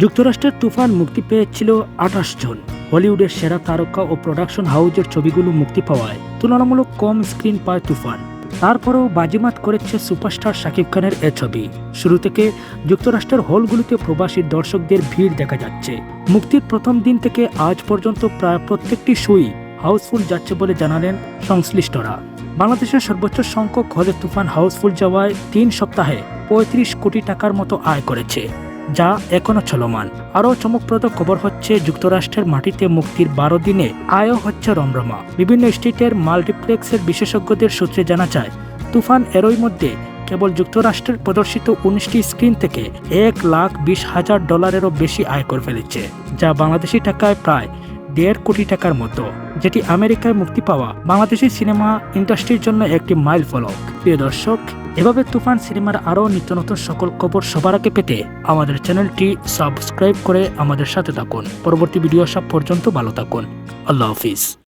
যুক্তরাষ্ট্রের তুফান মুক্তি পেয়েছিল আঠাশ জন। হলিউডের সেরা তারকা ও প্রোডাকশন হাউজের ছবিগুলো মুক্তি পাওয়ায় তুলনামূলক কম স্ক্রিন পায় তুফান। তারপরেও বাজিমাত করেছে সুপারস্টার শাকিব খানের এ ছবি। শুরু থেকে যুক্তরাষ্ট্রের হলগুলোতে প্রবাসী দর্শকদের ভিড় দেখা যাচ্ছে। মুক্তির প্রথম দিন থেকে আজ পর্যন্ত প্রায় প্রত্যেকটি শুই হাউসফুল যাচ্ছে বলে জানালেন সংশ্লিষ্টরা। বাংলাদেশের সর্বোচ্চ সংখ্যক হলে তুফান হাউসফুল যাওয়ায় তিন সপ্তাহে পঁয়ত্রিশ কোটি টাকার মতো আয় করেছে। যা এখনও চলমান। আরও চমকপ্রদ খবর হচ্ছে, যুক্তরাষ্ট্রের মাটিতে মুক্তির বারো দিনে আয়ও হচ্ছে রমরমা। বিভিন্ন স্টেটের মাল্টিপ্লেক্সের বিশেষজ্ঞদের সূত্রে জানা যায়, তুফান এরই মধ্যে কেবল যুক্তরাষ্ট্রের প্রদর্শিত উনিশটি স্ক্রিন থেকে এক লাখ বিশ হাজার ডলারেরও বেশি আয় করে ফেলেছে, যা বাংলাদেশি টাকায় প্রায় দেড় কোটি টাকার মতো, যেটি আমেরিকায় মুক্তি পাওয়া বাংলাদেশি সিনেমা ইন্ডাস্ট্রির জন্য একটি মাইল ফলক প্রিয় দর্শক এভাবে তুফান সিনেমার আরও নিত্য নতুন সকল খবর সবার আগে পেতে আমাদের চ্যানেলটি সাবস্ক্রাইব করে আমাদের সাথে থাকুন। পরবর্তী ভিডিও সব পর্যন্ত ভালো থাকুন। আল্লাহ হাফিজ।